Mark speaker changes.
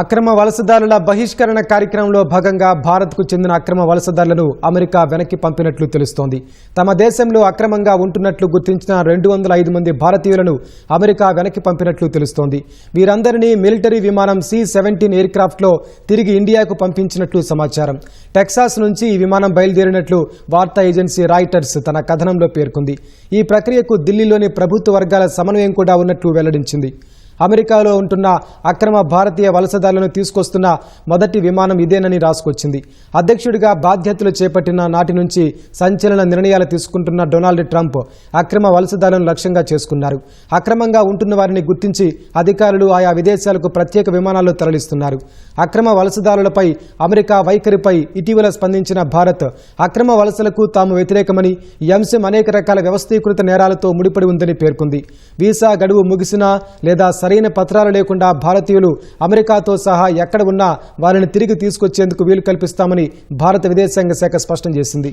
Speaker 1: అక్రమ వలసదారుల బహిష్కరణ కార్యక్రమంలో భాగంగా భారత్కు చెందిన అక్రమ వలసదారులను అమెరికా వెనక్కి పంపినట్లు తెలుస్తోంది. తమ దేశంలో అక్రమంగా ఉంటున్నట్లు గుర్తించిన రెండు వందల ఐదు మంది భారతీయులను అమెరికా వెనక్కి పంపినట్లు తెలుస్తోంది. వీరందరినీ మిలిటరీ విమానం సి సెవెంటీన్ ఎయిర్క్రాఫ్ట్లో తిరిగి ఇండియాకు పంపించినట్లు సమాచారం. టెక్సాస్ నుంచి ఈ విమానం బయలుదేరినట్లు వార్తా ఏజెన్సీ రాయిటర్స్ తన కథనంలో పేర్కొంది. ఈ ప్రక్రియకు ఢిల్లీలోని ప్రభుత్వ వర్గాల సమన్వయం కూడా ఉన్నట్లు వెల్లడించింది. అమెరికాలో ఉంటున్న అక్రమ భారతీయ వలసదారులను తీసుకొస్తున్న మొదటి విమానం ఇదేనని రాసుకొచ్చింది. అధ్యక్షుడిగా బాధ్యతలు చేపట్టిన నాటి నుంచి సంచలన నిర్ణయాలు తీసుకుంటున్న డొనాల్డ్ ట్రంప్ అక్రమ వలసదారులను లక్ష్యంగా చేసుకున్నారు. అక్రమంగా ఉంటున్న వారిని గుర్తించి అధికారులు ఆయా విదేశాలకు ప్రత్యేక విమానాల్లో తరలిస్తున్నారు. అక్రమ వలసదారులపై అమెరికా వైఖరిపై ఇటీవల స్పందించిన భారత్ అక్రమ వలసలకు తాము వ్యతిరేకమని ఈ అంశం అనేక రకాల వ్యవస్థీకృత నేరాలతో ముడిపడి ఉందని పేర్కొంది. వీసా గడువు ముగిసినా లేదా సరైన పత్రాలు లేకుండా భారతీయులు అమెరికాతో సహా ఎక్కడ ఉన్నా వారిని తిరిగి తీసుకొచ్చేందుకు వీలు కల్పిస్తామని భారత విదేశాంగ శాఖ స్పష్టం చేసింది.